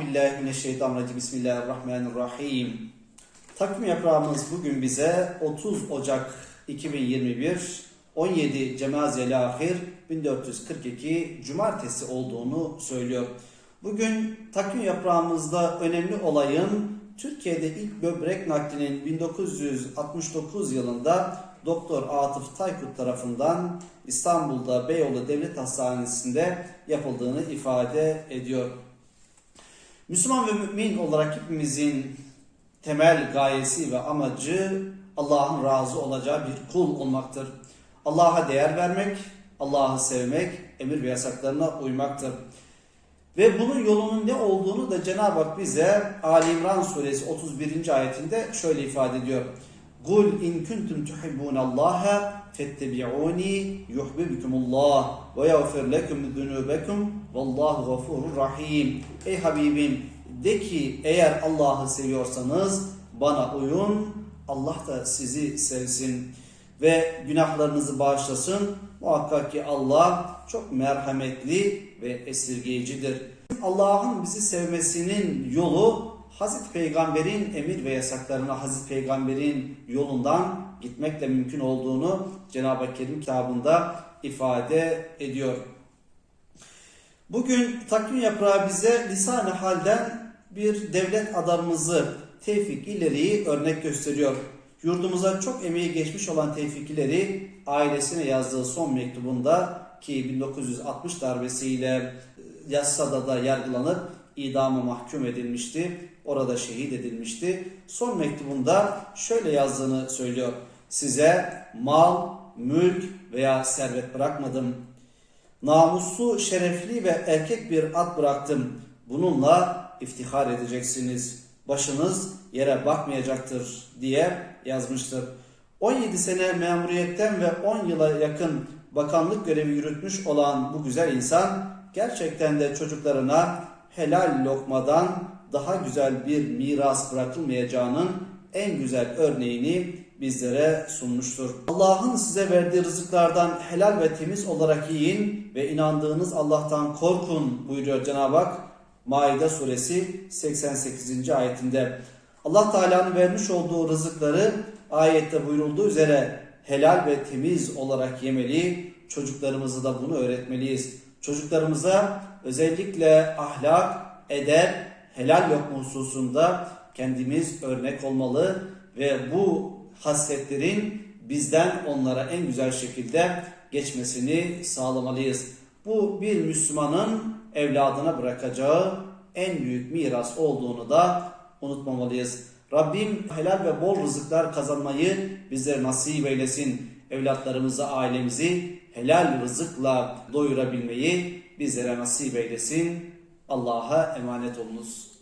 billahi mineşşeytanirracim. Bismillahirrahmanirrahim. Takvim yaprağımız bugün bize 30 Ocak 2021 17 Cemazel Ahir 1442 Cumartesi olduğunu söylüyor. Bugün takvim yaprağımızda önemli olayın Türkiye'de ilk böbrek naklinin 1969 yılında Doktor Atıf Taykut tarafından İstanbul'da Beyoğlu Devlet Hastanesi'nde yapıldığını ifade ediyor. Müslüman ve mümin olarak hepimizin temel gayesi ve amacı Allah'ın razı olacağı bir kul olmaktır. Allah'a değer vermek, Allah'ı sevmek, emir ve yasaklarına uymaktır. Ve bunun yolunun ne olduğunu da Cenab-ı Hak bize Ali İmran suresi 31. ayetinde şöyle ifade ediyor. Kul in kuntum tuhibbunallaha fettebi'uni yuhibbukumullah ve yağfir lekum zunubekum vallahu gafurur rahim. Ey Habibim de ki eğer Allah'ı seviyorsanız bana uyun Allah da sizi sevsin ve günahlarınızı bağışlasın. Muhakkak ki Allah çok merhametli ve esirgeyicidir. Allah'ın bizi sevmesinin yolu Hazreti Peygamber'in emir ve yasaklarına Hazreti Peygamber'in yolundan gitmekle mümkün olduğunu Cenab-ı Kerim kitabında ifade ediyor. Bugün takvim yaprağı bize lisan-ı halden bir devlet adamımızı Tevfik İleri'yi örnek gösteriyor. Yurdumuza çok emeği geçmiş olan Tevfik İleri ailesine yazdığı son mektubunda ki 1960 darbesiyle Yassada da yargılanıp idama mahkum edilmişti. Orada şehit edilmişti. Son mektubunda şöyle yazdığını söylüyor. Size mal, mülk veya servet bırakmadım. Namuslu, şerefli ve erkek bir at bıraktım. Bununla iftihar edeceksiniz. Başınız yere bakmayacaktır diye yazmıştır. 17 sene memuriyetten ve 10 yıla yakın bakanlık görevi yürütmüş olan bu güzel insan gerçekten de çocuklarına helal lokmadan daha güzel bir miras bırakılmayacağının en güzel örneğini bizlere sunmuştur. Allah'ın size verdiği rızıklardan helal ve temiz olarak yiyin ve inandığınız Allah'tan korkun buyuruyor Cenab-ı Hak Maide suresi 88. ayetinde. Allah Teala'nın vermiş olduğu rızıkları ayette buyurulduğu üzere helal ve temiz olarak yemeli, çocuklarımızı da bunu öğretmeliyiz. Çocuklarımıza özellikle ahlak, edep, helal lokma hususunda kendimiz örnek olmalı ve bu hasletlerin bizden onlara en güzel şekilde geçmesini sağlamalıyız. Bu bir Müslümanın evladına bırakacağı en büyük miras olduğunu da unutmamalıyız. Rabbim helal ve bol rızıklar kazanmayı bizlere nasip eylesin. Evlatlarımızı, ailemizi helal rızıkla doyurabilmeyi bizlere nasip eylesin. Allah'a emanet olunuz.